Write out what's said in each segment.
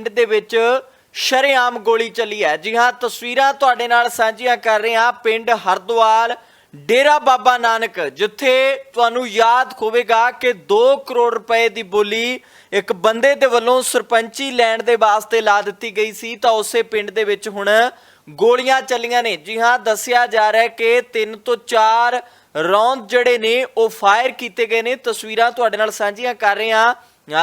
ਪਿੰਡ ਦੇ ਵਿੱਚ ਸ਼ਰੇਆਮ ਗੋਲੀ ਚੱਲੀ ਹੈ। ਜੀ ਹਾਂ, ਤਸਵੀਰਾਂ ਤੁਹਾਡੇ ਨਾਲ ਸਾਂਝੀਆਂ ਕਰ ਰਹੇ ਹਾਂ। ਪਿੰਡ ਹਰਦੁਆਲ, ਡੇਰਾ ਬਾਬਾ ਨਾਨਕ, ਜਿੱਥੇ ਤੁਹਾਨੂੰ ਯਾਦ ਹੋਵੇਗਾ ਕਿ 2 ਕਰੋੜ ਰੁਪਏ ਦੀ ਬੋਲੀ ਇੱਕ ਬੰਦੇ ਦੇ ਵੱਲੋਂ ਸਰਪੰਚੀ ਲੈਣ ਦੇ ਵਾਸਤੇ ਲਾ ਦਿੱਤੀ ਗਈ ਸੀ। ਤਾਂ ਉਸੇ ਪਿੰਡ ਦੇ ਵਿੱਚ ਹੁਣ ਗੋਲੀਆਂ ਚੱਲੀਆਂ ਨੇ। ਜੀ ਹਾਂ, ਦੱਸਿਆ ਜਾ ਰਿਹਾ ਹੈ ਕਿ 3 ਤੋਂ 4 ਰੌਂਦ ਜਿਹੜੇ ਨੇ, ਉਹ ਫਾਇਰ ਕੀਤੇ ਗਏ ਨੇ। ਤਸਵੀਰਾਂ ਤੁਹਾਡੇ ਨਾਲ ਸਾਂਝੀਆਂ ਕਰ ਰਹੇ ਹਾਂ।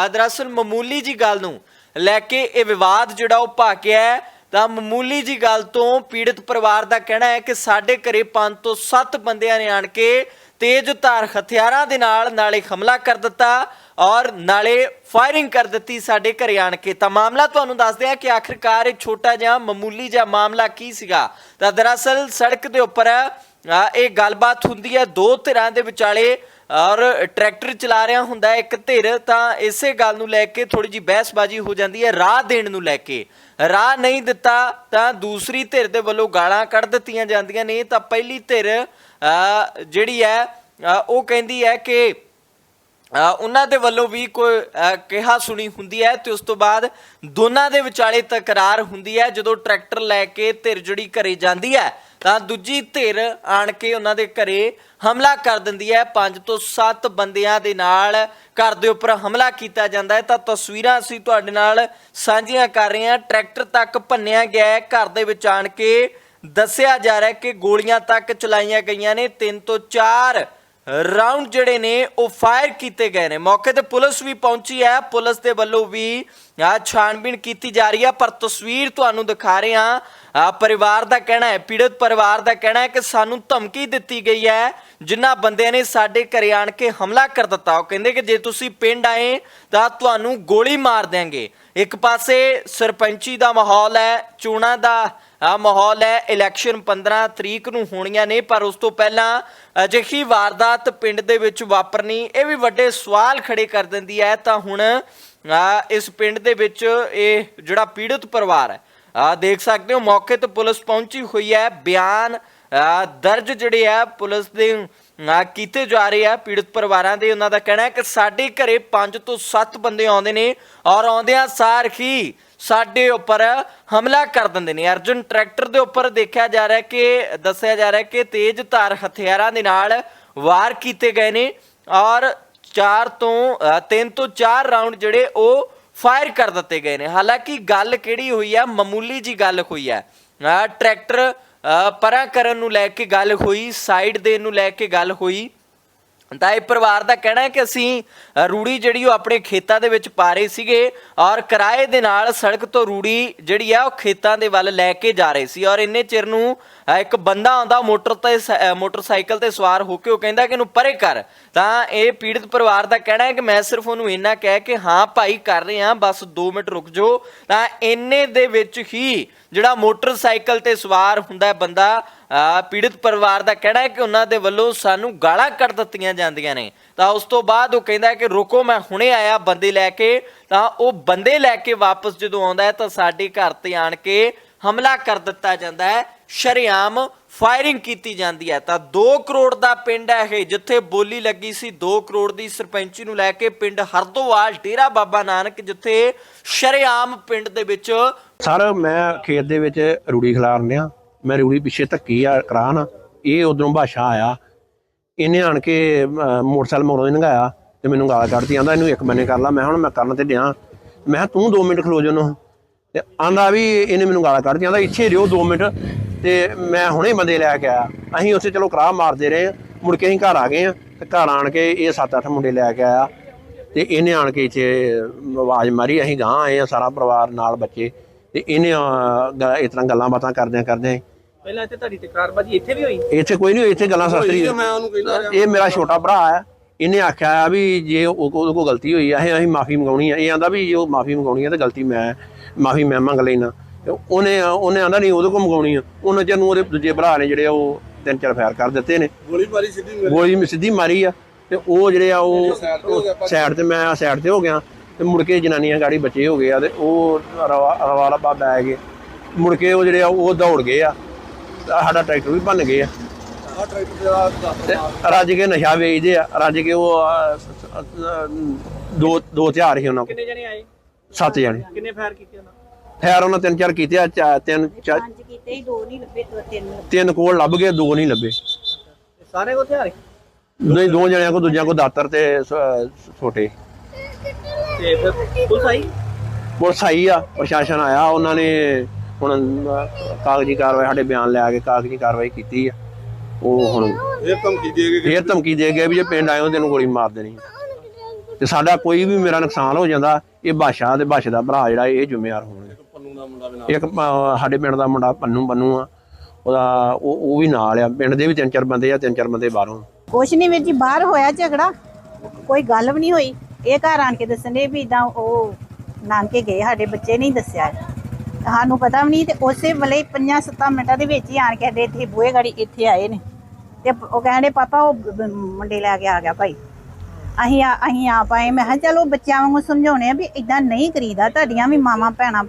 ਦਰਅਸਲ ਮਾਮੂਲੀ ਜੀ ਗੱਲ ਨੂੰ ਲੈ ਕੇ ਇਹ ਵਿਵਾਦ ਜਿਹੜਾ ਉਹ ਭਾਕਿਆ ਹੈ। ਤਾਂ ਮਾਮੂਲੀ ਜੀ ਗੱਲ ਤੋਂ ਪੀੜਤ ਪਰਿਵਾਰ ਦਾ ਕਹਿਣਾ ਹੈ ਕਿ ਸਾਡੇ ਘਰੇ 5 ਤੋਂ 7 ਬੰਦਿਆਂ ਨੇ ਆਣ ਕੇ ਤੇਜ਼ ਧਾਰ ਹਥਿਆਰਾਂ ਦੇ ਨਾਲ ਨਾਲੇ ਹਮਲਾ ਕਰ ਦਿੱਤਾ ਔਰ ਨਾਲੇ ਫਾਇਰਿੰਗ ਕਰ ਦਿੱਤੀ ਸਾਡੇ ਘਰੇ ਆਣ ਕੇ। ਤਾਂ ਮਾਮਲਾ ਤੁਹਾਨੂੰ ਦੱਸਦੇ ਹਾਂ ਕਿ ਆਖਿਰਕਾਰ ਇਹ ਛੋਟਾ ਜਿਹਾ ਮਾਮੂਲੀ ਜਿਹਾ ਮਾਮਲਾ ਕੀ ਸੀਗਾ। ਤਾਂ ਦਰਅਸਲ ਸੜਕ ਦੇ ਉੱਪਰ ਇਹ ਗੱਲਬਾਤ ਹੁੰਦੀ ਹੈ। ਦੋ ਧਿਰਾਂ ਦੇ ਵਿਚਾਲੇ ਔਰ ਟਰੈਕਟਰ ਚਲਾ ਰਿਹਾ ਹੁੰਦਾ ਇੱਕ ਧਿਰ, ਤਾਂ ਇਸੇ ਗੱਲ ਨੂੰ ਲੈ ਕੇ ਥੋੜੀ ਜੀ ਬਹਿਸਬਾਜ਼ੀ ਹੋ ਜਾਂਦੀ ਹੈ, ਰਾਹ ਦੇਣ ਨੂੰ ਲੈ ਕੇ। ਰਾਹ ਨਹੀਂ ਦਿੱਤਾ, ਤਾਂ ਦੂਸਰੀ ਧਿਰ ਦੇ ਵੱਲੋਂ ਗਾਲਾਂ ਕੱਢ ਦਿੱਤੀਆਂ ਜਾਂਦੀਆਂ ਨੇ। ਤਾਂ ਪਹਿਲੀ ਧਿਰ ਜਿਹੜੀ ਹੈ ਉਹ ਕਹਿੰਦੀ ਹੈ ਕਿ ਉਹਨਾਂ ਦੇ ਵੱਲੋਂ ਵੀ ਕੋਈ ਕਿਹਾ ਸੁਣੀ ਹੁੰਦੀ ਹੈ ਤੇ ਉਸ ਤੋਂ ਬਾਅਦ ਦੋਨਾਂ ਦੇ ਵਿਚਾਲੇ ਤਕਰਾਰ ਹੁੰਦੀ ਹੈ। ਜਦੋਂ ਟਰੈਕਟਰ ਲੈ ਕੇ ਧਿਰ ਜਿਹੜੀ ਘਰੇ ਜਾਂਦੀ ਹੈ, ਤਾਂ ਦੂਜੀ ਧਿਰ ਆਣ ਕੇ ਉਹਨਾਂ ਦੇ ਘਰੇ ਹਮਲਾ ਕਰ ਦਿੰਦੀ ਹੈ। ਪੰਜ ਤੋਂ ਸੱਤ ਬੰਦਿਆਂ ਦੇ ਨਾਲ ਘਰ ਦੇ ਉੱਪਰ ਹਮਲਾ ਕੀਤਾ ਜਾਂਦਾ ਹੈ। ਤਾਂ ਤਸਵੀਰਾਂ ਅਸੀਂ ਤੁਹਾਡੇ ਨਾਲ ਸਾਂਝੀਆਂ ਕਰ ਰਹੇ ਹਾਂ। ਟਰੈਕਟਰ ਤੱਕ ਭੰਨਿਆ ਗਿਆ ਹੈ। ਘਰ ਦੇ ਵਿੱਚ ਆਣ ਕੇ ਦੱਸਿਆ ਜਾ ਰਿਹਾ ਹੈ ਕਿ ਗੋਲੀਆਂ ਤੱਕ ਚਲਾਈਆਂ ਗਈਆਂ ਨੇ। ਤਿੰਨ ਤੋਂ ਚਾਰ ਰਾਉਂਡ ਜਿਹੜੇ ਨੇ, ਉਹ ਫਾਇਰ ਕੀਤੇ ਗਏ ਨੇ। ਮੌਕੇ ਤੇ ਪੁਲਿਸ ਵੀ ਪਹੁੰਚੀ ਹੈ। ਪੁਲਿਸ ਦੇ ਵੱਲੋਂ ਵੀ ਆ ਛਾਣਬੀਣ ਕੀਤੀ ਜਾ ਰਹੀ ਹੈ। ਪਰ ਤਸਵੀਰ ਤੁਹਾਨੂੰ ਦਿਖਾ ਰਹੇ ਹਾਂ। ਆ ਪਰਿਵਾਰ ਦਾ ਕਹਿਣਾ ਹੈ, ਪੀੜਤ ਪਰਿਵਾਰ ਦਾ ਕਹਿਣਾ ਹੈ ਕਿ ਸਾਨੂੰ ਧਮਕੀ ਦਿੱਤੀ ਗਈ ਹੈ। ਜਿਨ੍ਹਾਂ ਬੰਦਿਆਂ ਨੇ ਸਾਡੇ ਘਰੇ ਆਣ ਕੇ ਹਮਲਾ ਕਰ ਦਿੱਤਾ। ਉਹ ਕਹਿੰਦੇ ਕਿ ਜੇ ਤੁਸੀਂ ਪਿੰਡ ਆਏ, ਤਾਂ ਤੁਹਾਨੂੰ ਗੋਲੀ ਮਾਰ ਦੇਾਂਗੇ ਇੱਕ ਪਾਸੇ ਸਰਪੰਚੀ ਦਾ ਮਾਹੌਲ ਹੈ, ਚੋਣਾਂ ਦਾ ਆ ਮਾਹੌਲ ਹੈ ਇਲੈਕਸ਼ਨ 15 ਤਰੀਕ ਨੂੰ ਹੋਣੀਆਂ ਨੇ, ਪਰ ਉਸ ਤੋਂ ਪਹਿਲਾਂ ਅਜਿਹੀ ਵਾਰਦਾਤ ਪਿੰਡ ਦੇ ਵਿੱਚ ਵਾਪਰਨੀ, ਇਹ ਵੀ ਵੱਡੇ ਸਵਾਲ ਖੜੇ ਕਰ ਦਿੰਦੀ ਹੈ। ਤਾਂ ਹੁਣ ਇਸ ਪਿੰਡ ਦੇ ਵਿੱਚ ਇਹ ਜਿਹੜਾ ਪੀੜਤ ਪਰਿਵਾਰ ਹੈ ਆ ਦੇਖ ਸਕਦੇ ਹੋ, ਮੌਕੇ ਤੇ ਪੁਲਿਸ ਪਹੁੰਚੀ ਹੋਈ ਹੈ, ਬਿਆਨ ਦਰਜ ਜਿਹੜੇ ਆ, ਪੁਲਿਸ ਦੇ ਆ, ਕੀਤੇ ਜਾ ਰਹੇ ਆ ਪੀੜਤ ਪਰਿਵਾਰਾਂ ਦੇ ਉਹਨਾਂ ਦਾ ਕਹਿਣਾ ਹੈ ਕਿ ਸਾਡੇ ਘਰੇ 5 ਤੋਂ 7 ਬੰਦੇ ਆਉਂਦੇ ਨੇ ਔਰ ਆਉਂਦਿਆਂ ਸਾਰ ਹੀ ਸਾਡੇ ਉੱਪਰ ਹਮਲਾ ਕਰ ਦਿੰਦੇ ਨੇ। ਅਰਜੁਨ ਟਰੈਕਟਰ ਦੇ ਉੱਪਰ ਦੇਖਿਆ ਜਾ ਰਿਹਾ ਕਿ ਦੱਸਿਆ ਜਾ ਰਿਹਾ ਕਿ ਤੇਜ਼ ਧਾਰ ਹਥਿਆਰਾਂ ਦੇ ਨਾਲ ਵਾਰ ਕੀਤੇ ਗਏ ਨੇ ਔਰ 4 ਤੋਂ 3 ਤੋਂ 4 ਰਾਉਂਡ ਜਿਹੜੇ ਉਹ ਫਾਇਰ ਕਰ ਦਿੱਤੇ ਗਏ ਨੇ। ਹਾਲਾਂਕਿ ਗੱਲ ਕਿਹੜੀ ਹੋਈ ਆ? ਮਾਮੂਲੀ ਜੀ ਗੱਲ ਹੋਈ ਆ। ਆਹ ਟਰੈਕਟਰ ਪਰਾਂ ਕਰਨ ਨੂੰ ਲੈ ਕੇ ਗੱਲ ਹੋਈ ਸਾਈਡ ਦੇ ਨੂੰ ਲੈ ਕੇ ਗੱਲ ਹੋਈ। ਤਾਂ ਇਹ ਪਰਿਵਾਰ ਦਾ ਕਹਿਣਾ ਹੈ ਕਿ ਅਸੀਂ ਰੂੜੀ ਜਿਹੜੀ ਉਹ ਆਪਣੇ ਖੇਤਾਂ ਦੇ ਵਿੱਚ ਪਾ ਰਹੇ ਸੀਗੇ ਔਰ ਕਿਰਾਏ ਦੇ ਨਾਲ ਸੜਕ ਤੋਂ ਰੂੜੀ ਜਿਹੜੀ ਆ ਉਹ ਖੇਤਾਂ ਦੇ ਵੱਲ ਲੈ ਕੇ ਜਾ ਰਹੇ ਸੀ ਔਰ ਇੰਨੇ ਚਿਰ ਨੂੰ ਇੱਕ ਬੰਦਾ ਆਉਂਦਾ ਮੋਟਰ ਤੇ ਸ- ਮੋਟਰਸਾਈਕਲ ਤੇ ਸਵਾਰ ਹੋ ਕੇ ਉਹ ਕਹਿੰਦਾ ਕਿ ਇਹਨੂੰ ਪਰੇ ਕਰ। ਤਾਂ ਇਹ ਪੀੜਤ ਪਰਿਵਾਰ ਦਾ ਕਹਿਣਾ ਹੈ ਕਿ ਮੈਂ ਸਿਰਫ ਉਹਨੂੰ ਇੰਨਾ ਕਹਿ ਕਿ ਹਾਂ ਭਾਈ ਕਰ ਰਹੇ ਹਾਂ, ਬਸ 2 ਮਿੰਟ ਰੁਕ ਜਾਓ। ਤਾਂ ਇੰਨੇ ਦੇ ਵਿੱਚ ਹੀ ਜਿਹੜਾ ਮੋਟਰਸਾਈਕਲ ਤੇ ਸਵਾਰ ਹੁੰਦਾ ਬੰਦਾ ਪੀੜਤ ਪਰਿਵਾਰ ਦਾ ਕਹਿਣਾ ਹੈ ਕਿ ਉਹਨਾਂ ਦੇ ਵੱਲੋਂ ਸਾਨੂੰ ਗਾਲਾਂ ਕੱਢ ਦਿੱਤੀਆਂ ਜਾਂਦੀਆਂ ਨੇ। ਤਾਂ ਉਸ ਤੋਂ ਬਾਅਦ ਉਹ ਕਹਿੰਦਾ ਕਿ ਰੁਕੋ, ਮੈਂ ਹੁਣੇ ਆਇਆ ਬੰਦੇ ਲੈ ਕੇ। ਤਾਂ ਉਹ ਬੰਦੇ ਲੈ ਕੇ ਵਾਪਸ ਜਦੋਂ ਆਉਂਦਾ ਹੈ ਤਾਂ ਸਾਡੇ ਘਰ ਤੇ ਆਣ ਕੇ ਹਮਲਾ ਕਰ ਦਿੱਤਾ ਜਾਂਦਾ ਹੈ। ਸ਼ਰੇਆਮ ਫਾਇਰਿੰਗ ਕੀਤੀ ਜਾਂਦੀ ਹੈ। ਤਾਂ 2 ਕਰੋੜ ਦਾ ਪਿੰਡ ਹੈ ਇਹ, ਜਿੱਥੇ ਬੋਲੀ ਲੱਗੀ ਸੀ 2 ਕਰੋੜ ਦੀ ਸਰਪੰਚੀ ਨੂੰ ਲੈ ਕੇ ਪਿੰਡ ਹਰਦੋਵਾਲ, ਡੇਰਾ ਬਾਬਾ ਨਾਨਕ, ਜਿੱਥੇ ਸ਼ਰੇਆਮ ਪਿੰਡ ਦੇ ਵਿੱਚ ਸਰ, ਮੈਂ ਖੇਤ ਦੇ ਵਿੱਚ ਰੂੜੀ ਖਿਲਾਰਨ ਡਿਆ। ਮੈਂ ਰੂੜੀ ਪਿੱਛੇ ਧੱਕੀ ਆ ਕਰਾਨ ਇਹ ਉਧਰੋਂ ਬਾਸ਼ਾ ਆਇਆ। ਇਹਨੇ ਆਣ ਕੇ ਮੋਟਰਸਾਈਕਲ ਮਗਰੋਂ ਨੰਗਾਇਆ ਤੇ ਮੈਨੂੰ ਗਾਲ ਕੱਢਦੀ ਆਂਦਾ, ਇਹਨੂੰ ਇੱਕ ਬੰਨੇ ਕਰ ਲਾ। ਮੈਂ ਹੁਣ ਮੈਂ ਕਰਨ ਤੇ ਡਿਆ। ਮੈਂ ਕਿਹਾ, ਤੂੰ 2 ਮਿੰਟ ਖਲੋ ਜਾਨੋ ਤੇ ਆਂਦਾ ਵੀ ਇਹਨੇ ਮੈਨੂੰ ਗਾਲ ਕੱਢਦੀ ਆਂਦਾ, ਇੱਥੇ ਰਿਓ 2 ਮਿੰਟ। ਤੇ ਮੈਂ ਹੁਣੇ ਬੰਦੇ ਲੈ ਕੇ ਆਇਆ। ਅਸੀਂ ਉੱਥੇ ਚਲੋ ਕਰਾਹ ਮਾਰਦੇ ਰਹੇ। ਮੁੜ ਕੇ ਅਸੀਂ ਘਰ ਆ ਗਏ ਆ ਤੇ ਘਰ ਆਣ ਕੇ ਇਹ 7-8 ਮੁੰਡੇ ਲੈ ਕੇ ਆਇਆ। ਤੇ ਇਹਨੇ ਆਣ ਕੇ ਇੱਥੇ ਆਵਾਜ਼ ਮਾਰੀ। ਅਸੀਂ ਗਾਂ ਆਏ ਆ ਸਾਰਾ ਪਰਿਵਾਰ, ਨਾਲ ਬੱਚੇ। ਤੇ ਇਹਨੇ ਇਸ ਤਰ੍ਹਾਂ ਗੱਲਾਂ ਬਾਤਾਂ ਕਰਦਿਆਂ ਕਰਦਿਆਂ ਪਹਿਲਾਂ ਇੱਥੇ ਤੁਹਾਡੀ ਤਕਰਾਰਬਾਜੀ ਇੱਥੇ ਵੀ ਹੋਈ? ਇੱਥੇ ਕੋਈ ਨਹੀਂ ਇੱਥੇ ਗੱਲਾਂ ਸਾਸਤਰੀ ਇਹ ਮੇਰਾ ਛੋਟਾ ਭਰਾ ਹੈ ਇਹਨੇ ਆਖਿਆ ਆ ਵੀ ਜੇ ਉਹ- ਉਹਦੇ ਕੋਲ ਗਲਤੀ ਹੋਈ ਆ ਇਹ ਅਸੀਂ ਮਾਫੀ ਮੰਗਾਉਣੀ ਆ। ਇਹ ਆਂਦਾ ਵੀ ਜੇ ਉਹ ਮਾਫੀ ਮੰਗਾਉਣੀ ਆ ਤੇ ਗਲਤੀ ਮੈਂ ਮਾਫੀ ਮੈਂ ਮੰਗ ਲੈਣਾ। ਉਹਨੇ ਉਹਨੇ ਆਂਦਾ ਨਹੀਂ ਉਹਦੇ ਕੋਲ ਮੰਗਾਉਣੀ ਆ। ਉਹਨਾਂ ਚਿਰ ਨੂੰ ਉਹਦੇ ਦੂਜੇ ਭਰਾ ਨੇ ਜਿਹੜੇ ਆ ਉਹ ਤਿੰਨ ਚਾਰ ਫਾਇਰ ਕਰ ਦਿੱਤੇ ਨੇ। ਗੋਲੀ ਮਾਰੀ ਸਿੱਧੀ ਮੇਰੇ। ਗੋਲੀ ਮੈਂ ਸਿੱਧੀ ਮਾਰੀ ਆ। ਤੇ ਉਹ ਜਿਹੜੇ ਆ ਉਹ ਸਾਈਡ ਤੇ ਮੈਂ ਸਾਈਡ ਤੇ ਹੋ ਗਿਆ। ਤੇ ਮੁੜ ਕੇ ਜਨਾਨੀਆਂ ਗਾੜੀ ਬੱਚੇ ਹੋ ਗਏ ਆ ਤੇ ਉਹ ਰਵਾ ਰਵਾ ਰੱਬਾ ਬੈ ਗਏ। ਮੁੜ ਕੇ ਉਹ ਜਿਹੜੇ ਆ ਉਹ ਦੌੜ ਗਏ ਆ। ਸਾਡਾ ਟਰੈਕਟਰ ਵੀ ਭੰਨ ਗਏ ਆ। ਆ ਟਰੈਕਟਰ ਜਿਹੜਾ ਦੱਸ ਤੇ ਰੱਜ ਕੇ ਨਸ਼ਾ ਵੇਚਦੇ ਆ ਰੱਜ ਕੇ ਉਹ ਦੋ ਦੋ ਹਥਿਆਰ ਸੀ ਉਹਨਾਂ ਕੋਲ। ਕਿੰਨੇ ਜਣੇ ਆਏ? ਸੱਤ ਜਣੇ। ਕਿੰਨੇ ਫਾਇਰ ਕੀਤੇ ਉਹਨਾਂ? ਉਹਨਾਂ ਤਿੰਨ ਚਾਰ ਕੀਤੇ ਆ ਤਿੰਨ ਚਾ- ਪੰਜ ਕੀਤੇ ਸੀ, ਦੋ ਨਹੀਂ ਲੱਭੇ ਦੋ ਤਿੰਨ ਕੋਲ ਲੱਭ ਗਏ ਦੋ ਨਹੀਂ ਲੱਭੇ। ਸਾਰੇ ਕੋ ਹਥਿਆਰ? ਨਹੀਂ ਦੋ ਜਣਿਆਂ ਕੋ ਦੂਜਿਆਂ ਕੋ ਦਾਤਰ ਤੇ ਛੋਟੇ। ਤੇ ਫਿਰ ਪੁਲਿਸ ਆਈ? ਪੁਲਿਸ ਆਈ ਆ ਪ੍ਰਸ਼ਾਸਨ ਆਇਆ ਉਹਨਾਂ ਨੇ ਹੁਣ ਕਾਗਜ਼ੀ ਕਾਰਵਾਈ ਸਾਡੇ ਬਿਆਨ ਲਿਆ ਕੇ ਕਾਗਜ਼ੀ ਕਾਰਵਾਈ ਕੀਤੀ ਆ। ਉਹ ਹੁਣ ਧਮਕੀ ਦੇ ਫੇਰ ਧਮਕੀ ਦੇ ਗਏ ਵੀ ਜੇ ਪਿੰਡ ਆਇਓ ਤੈਨੂੰ ਗੋਲੀ ਮਾਰ ਦੇਣੀ। ਤੇ ਸਾਡਾ ਕੋਈ ਵੀ ਮੇਰਾ ਨੁਕਸਾਨ ਹੋ ਜਾਂਦਾ ਇਹ ਬਾਸ਼ਾ ਤੇ ਬਾਸ਼ ਦਾ ਭਰਾ ਜਿਹੜਾ ਇਹ ਜ਼ਿੰਮੇਵਾਰ ਹੋਣਗੇ ਪੰਨੂ ਦਾ ਮੁੰਡਾ ਵੀ ਨਾਲ। ਇੱਕ ਸਾਡੇ ਪਿੰਡ ਦਾ ਮੁੰਡਾ ਪੰਨੂ ਬੰਨੂ ਆ। ਉਹਦਾ ਉਹ ਉਹ ਵੀ ਨਾਲ ਆ। ਪਿੰਡ ਦੇ ਵੀ ਤਿੰਨ ਚਾਰ ਬੰਦੇ ਆ ਤਿੰਨ ਚਾਰ ਬੰਦੇ ਬਾਹਰੋਂ। ਕੁਛ ਨਹੀਂ ਵੀਰ ਜੀ ਬਾਹਰ ਹੋਇਆ ਝਗੜਾ। ਕੋਈ ਗੱਲ ਵੀ ਨਹੀਂ ਹੋਈ। ਇਹ ਘਰ ਆਣ ਕੇ ਦੱਸਣੇ ਵੀ ਇਦਾਂ ਉਹ ਨਾਨਕੇ ਗਏ, ਸਾਡੇ ਬੱਚੇ ਨਹੀਂ ਦੱਸਿਆ। ਸਾਨੂੰ ਪਤਾ ਵੀ ਨਹੀਂ ਤੇ ਉਸੇ ਵੇਲੇ 5-7 ਮਿੰਟਾਂ ਦੇ ਵਿੱਚ ਹੀ ਆਣ ਕੇ ਸਾਡੇ ਇੱਥੇ ਬੂਹੇ ਗਾੜੀ ਇੱਥੇ ਆਏ ਨੇ। ਤੇ ਉਹ ਕਹਿੰਦੇ ਪਾਪਾ, ਉਹ ਮੁੰਡੇ ਲੈ ਕੇ ਆ ਗਿਆ ਭਾਈ। ਅਸੀਂ ਆ, ਅਸੀਂ ਆਪ ਆਏ। ਮੈਂ ਕਿਹਾ, ਚਲੋ ਬੱਚਿਆਂ ਵਾਂਗੂ ਸਮਝਾਉਣੇ ਆ ਵੀ ਇਦਾਂ ਨਹੀਂ ਕਰੀਦਾ। ਤੁਹਾਡੀਆਂ ਵੀ ਮਾਵਾਂ, ਭੈਣਾਂ,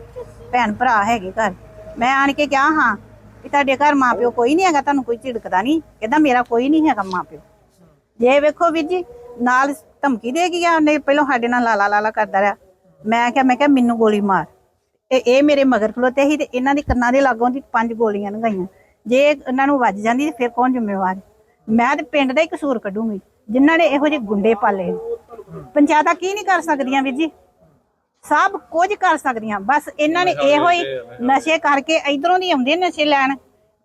ਭੈਣ ਭਰਾ ਹੈਗੇ ਘਰ। ਮੈਂ ਆਣ ਕੇ ਕਿਹਾ, ਹਾਂ, ਵੀ ਤੁਹਾਡੇ ਘਰ ਮਾਪਿਓ ਕੋਈ ਨਹੀਂ ਹੈਗਾ, ਤੁਹਾਨੂੰ ਕੋਈ ਝਿੜਕਦਾ ਨਹੀਂ। ਕਹਿੰਦਾ, ਮੇਰਾ ਕੋਈ ਨਹੀਂ ਹੈਗਾ ਮਾਪਿਓ ਜੇ ਵੇਖੋ ਵੀਰ ਜੀ ਨਾਲ ਧਮਕੀ ਦੇ ਗਿਆ ਉਹਨੇ ਪਹਿਲਾਂ ਸਾਡੇ ਨਾਲ ਲਾਲਾ ਲਾਲਾ ਕਰਦਾ ਰਿਹਾ। ਮੈਂ ਕਿਹਾ ਮੈਂ ਕਿਹਾ ਮੈਨੂੰ ਗੋਲੀ ਮਾਰ। ਇਹ ਇਹ ਮੇਰੇ ਮਗਰ ਖਲੋਤੇ ਸੀ ਤੇ ਇਹਨਾਂ ਦੀ ਕੰਨਾਂ ਦੇ ਲਾਗੋਂ ਦੀ ਪੰਜ ਗੋਲੀਆਂ ਲੰਘਾਈਆਂ। ਜੇ ਇਹਨਾਂ ਨੂੰ ਵੱਜ ਜਾਂਦੀ ਤੇ ਫਿਰ ਕੌਣ ਜ਼ਿੰਮੇਵਾਰ? ਮੈਂ ਤੇ ਪਿੰਡ ਦਾ ਹੀ ਕਸੂਰ ਕੱਢੂੰਗੀ। ਜਿਨ੍ਹਾਂ ਨੇ ਇਹੋ ਜਿਹੇ ਗੁੰਡੇ ਪਾਲੇ। ਪੰਚਾਇਤਾਂ ਕੀ ਨਹੀਂ ਕਰ ਸਕਦੀਆਂ ਵੀਰ ਜੀ? ਸਭ ਕੁਝ ਕਰ ਸਕਦੀਆਂ। ਬਸ ਇਹਨਾਂ ਨੇ ਇਹੋ ਹੀ ਨਸ਼ੇ ਕਰਕੇ ਇਧਰੋਂ ਦੀ ਆਉਂਦੇ ਨਸ਼ੇ ਲੈਣ।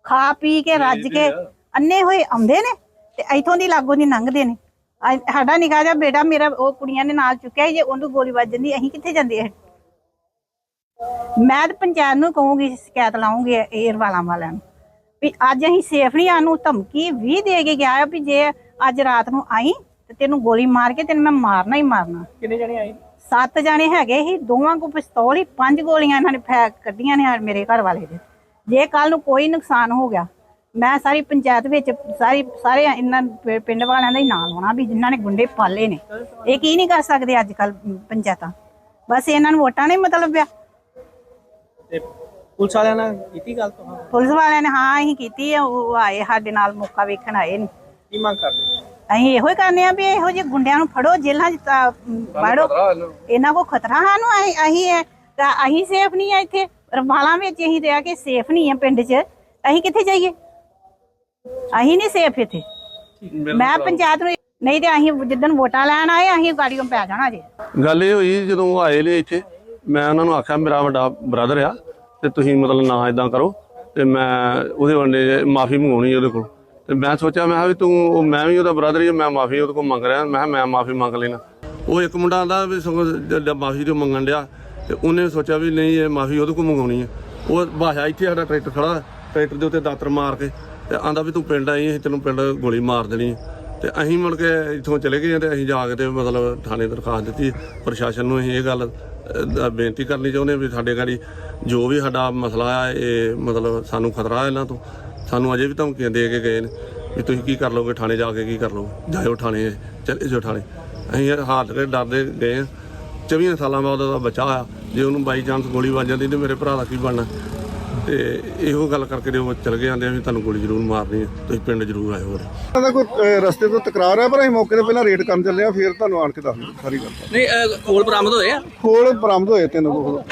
ਖਾ ਪੀ ਕੇ ਰੱਜ ਕੇ ਅੰਨੇ ਹੋਏ ਆਉਂਦੇ ਨੇ ਤੇ ਇਥੋਂ ਦੀ ਲਾਗੋਂ ਦੀ ਲੰਘਦੇ ਨੇ। ਸਾਡਾ ਨਿਕਾ ਜਿਹਾ ਬੇਟਾ ਮੇਰਾ ਉਹ ਕੁੜੀਆਂ ਨੇ ਨਾਲ ਚੁੱਕਿਆ ਸੀ, ਜੇ ਉਹਨੂੰ ਗੋਲੀ ਵੱਜ ਜਾਂਦੀ ਅਸੀਂ ਕਿੱਥੇ ਜਾਂਦੇ ਇਹ ਮੈਂ ਤਾਂ ਪੰਚਾਇਤ ਨੂੰ ਕਹੂੰਗੀ ਸ਼ਿਕਾਇਤ ਲਾਉਂਗੀ ਏਅਰ ਵਾਲਾਂ ਵਾਲਿਆਂ ਨੂੰ ਵੀ ਅੱਜ ਅਸੀਂ ਸੇਫ ਨਹੀਂ ਆਨੂੰ ਧਮਕੀ ਵੀ ਦੇ ਕੇ ਗਿਆ ਆ ਵੀ ਜੇ ਅੱਜ ਰਾਤ ਨੂੰ ਆਈ ਤੇ ਤੈਨੂੰ ਗੋਲੀ ਮਾਰ ਕੇ ਤੈਨੂੰ ਮੈਂ ਮਾਰਨਾ ਹੀ ਮਾਰਨਾ। ਕਿੰਨੇ ਜਣੇ ਆਏ? ਸੱਤ ਜਾਣੇ ਹੈਗੇ ਸੀ ਦੋਵਾਂ ਕੋ ਪਿਸਤੌਲ ਹੀ ਪੰਜ ਗੋਲੀਆਂ ਇਹਨਾਂ ਨੇ ਫੈਕ ਕੱਢੀਆਂ ਨੇ ਮੇਰੇ ਘਰ ਵਾਲੇ ਦੇ। ਜੇ ਕੱਲ ਨੂੰ ਕੋਈ ਨੁਕਸਾਨ ਹੋ ਗਿਆ ਮੈਂ ਸਾਰੀ ਪੰਚਾਇਤ ਵਿੱਚ ਸਾਰੀ ਸਾਰੇ ਇਹਨਾਂ ਪਿੰਡ ਵਾਲਿਆਂ ਦਾ ਹੀ ਨਾਂ ਲਾਉਣਾ ਵੀ ਜਿਨ੍ਹਾਂ ਨੇ ਗੁੰਡੇ ਪਾਲੇ ਨੇ। ਇਹ ਕੀ ਨਹੀਂ ਕਰ ਸਕਦੇ ਅੱਜ ਕੱਲ ਪੰਚਾਇਤਾਂ? ਬਸ ਇਹਨਾਂ ਨੂੰ ਵੋਟਾਂ ਨਹੀਂ ਮਤਲਬ ਆ ਤੇ ਪੁਲਿਸ ਵਾਲਿਆਂ ਨਾਲ ਕੀਤੀ ਗੱਲ ਤੋਂ? ਪੁਲਿਸ ਵਾਲਿਆਂ ਨੇ ਹਾਂ ਅਸੀਂ ਕੀਤੀ ਆ ਉਹ ਆਏ ਸਾਡੇ ਨਾਲ ਮੌਕਾ ਵੇਖਣ ਆਏ ਨੇ। ਕੀ ਮੰਗ ਕਰਦੇ? ਅਸੀਂ ਇਹੋ ਹੀ ਕਰਨੇ ਆ ਵੀ ਇਹੋ ਜਿਹੇ ਗੁੰਡਿਆਂ ਨੂੰ ਫੜੋ ਜੇਲ੍ਹਾਂ 'ਚ ਵਾੜੋ ਇਹਨਾਂ ਕੋ ਖਤਰਾ ਸਾਨੂੰ ਅਸੀਂ ਅਸੀਂ ਇਹ- ਤਾਂ ਅਸੀਂ ਸੇਫ ਨਹੀਂ ਆ ਇੱਥੇ। ਰਵਾਲਾਂ ਵਿੱਚ ਅਸੀਂ ਰਹਿ ਕੇ ਸੇਫ ਨਹੀਂ ਆ ਪਿੰਡ 'ਚ। ਅਸੀਂ ਕਿੱਥੇ ਜਾਈਏ? ਅਸੀਂ ਨਹੀਂ ਸੇਫ ਇੱਥੇ। ਮੈਂ ਪੰਚਾਇਤ ਨੂੰ ਨਹੀਂ ਤੇ ਅਸੀਂ ਜਿੱਦਣ ਵੋਟਾਂ ਲੈਣ ਆਏ ਅਸੀਂ ਗਾੜੀਆਂ ਪੈ ਜਾਣਾ ਜੇ। ਗੱਲ ਇਹ ਹੋਈ ਜਦੋਂ ਆਏ ਨੇ ਇੱਥੇ ਮੈਂ ਉਹਨਾਂ ਨੂੰ ਆਖਿਆ ਮੇਰਾ ਵੱਡਾ ਬ੍ਰਦਰ ਆ ਤੇ ਤੁਸੀਂ ਮਤਲਬ ਨਾ ਇਦਾਂ ਕਰੋ ਤੇ ਮੈਂ ਉਹਦੇ ਵੱਡੇ ਮਾਫੀ ਮੰਗਾਉਣੀ ਉਹਦੇ ਕੋਲ। ਤੇ ਮੈਂ ਸੋਚਿਆ ਮੈਂ ਵੀ ਤੂੰ ਉਹ ਮੈਂ ਵੀ ਉਹਦਾ ਬ੍ਰਦਰ ਹੀ ਮੈਂ ਮਾਫੀ ਉਹਦੇ ਕੋਲ ਮੰਗ ਰਿਹਾ ਮੈਂ ਮੈਂ ਮਾਫੀ ਮੰਗ ਲੈਣਾ ਉਹ ਇੱਕ ਮੁੰਡਾ ਆਂਦਾ ਵੀ ਸਗੋਂ ਮਾਫੀ ਤੇ ਮੰਗਣ ਡਿਆ ਤੇ ਉਹਨੇ ਸੋਚਿਆ ਵੀ ਨਹੀਂ ਇਹ ਮਾਫੀ ਉਹਦੇ ਕੋਲ ਮੰਗਾਉਣੀ ਹੈ ਉਹ ਭਾਸ਼ਾ ਇੱਥੇ ਸਾਡਾ ਟਰੈਕਟਰ ਖੜਾ ਟਰੈਕਟਰ ਦੇ ਉੱਤੇ ਦਾਤਰ ਮਾਰ ਕੇ ਤੇ ਆਂਦਾ ਵੀ ਤੂੰ ਪਿੰਡ ਆਈ, ਅਸੀਂ ਤੈਨੂੰ ਪਿੰਡ ਗੋਲੀ ਮਾਰ ਦੇਣੀ ਹੈ। ਤੇ ਅਸੀਂ ਮੁੜ ਕੇ ਇੱਥੋਂ ਚਲੇ ਗਏ ਤੇ ਅਸੀਂ ਜਾ ਕੇ ਤੇ ਮਤਲਬ ਥਾਣੇ ਦਰਖਾਸਤ ਦਿੱਤੀ, ਪ੍ਰਸ਼ਾਸਨ ਨੂੰ ਅਸੀਂ ਇਹ ਗੱਲ ਬੇਨਤੀ ਕਰਨੀ ਚਾਹੁੰਦੇ ਹਾਂ ਵੀ ਸਾਡੇ ਗਾੜੀ ਜੋ ਵੀ ਸਾਡਾ ਮਸਲਾ ਆ, ਇਹ ਮਤਲਬ ਸਾਨੂੰ ਖਤਰਾ ਹੈ ਇਹਨਾਂ ਤੋਂ। ਸਾਨੂੰ ਅਜੇ ਵੀ ਧਮਕੀਆਂ ਦੇ ਕੇ ਗਏ ਨੇ ਵੀ ਤੁਸੀਂ ਕੀ ਕਰ ਲਓਗੇ, ਥਾਣੇ ਜਾ ਕੇ ਕੀ ਕਰ ਲਓਗੇ? ਜਾਇਓ ਥਾਣੇ, ਚਲੇ ਜਾਓ ਥਾਣੇ। ਅਸੀਂ ਇਹ ਹਾਰ ਕੇ ਡਰਦੇ ਗਏ ਹਾਂ 24 ਸਾਲਾਂ ਬਾਅਦ ਉਹਦਾ ਬੱਚਾ ਆ। ਜੇ ਉਹਨੂੰ ਬਾਈ ਚਾਂਸ ਗੋਲੀ ਵੱਜ ਜਾਂਦੀ ਤੇ ਮੇਰੇ ਭਰਾ ਦਾ ਕੀ ਬਣਨਾ? ਤੇ ਇਹੋ ਗੱਲ ਕਰਕੇ ਤੇ ਉਹ ਚਲ ਗਏ ਆਂਦੇ ਆ ਵੀ ਤੁਹਾਨੂੰ ਗੋਲੀ ਜ਼ਰੂਰ ਮਾਰਨੀ ਹੈ ਤੁਸੀਂ ਪਿੰਡ ਜ਼ਰੂਰ ਆਇਓ ਹੋਰ ਇਹਨਾਂ ਦਾ ਕੋਈ ਅਹ, ਰਸਤੇ ਤੋਂ ਤਕਰਾਰ ਹੈ ਪਰ ਅਸੀਂ ਮੌਕੇ ਤੇ ਪਹਿਲਾਂ ਰੇਡ ਕਰਨ ਚੱਲੇ ਆ ਫਿਰ ਤੁਹਾਨੂੰ ਆਣ ਕੇ ਦੱਸ ਦਿੰਦੇ ਸਾਰੀ ਗੱਲ। ਨਹੀਂ ਕੋਲ ਬਰਾਮਦ ਹੋਏ ਆ? ਖੋਲ ਬਰਾਮਦ ਹੋਏ ਤਿੰਨ ਕੋਲ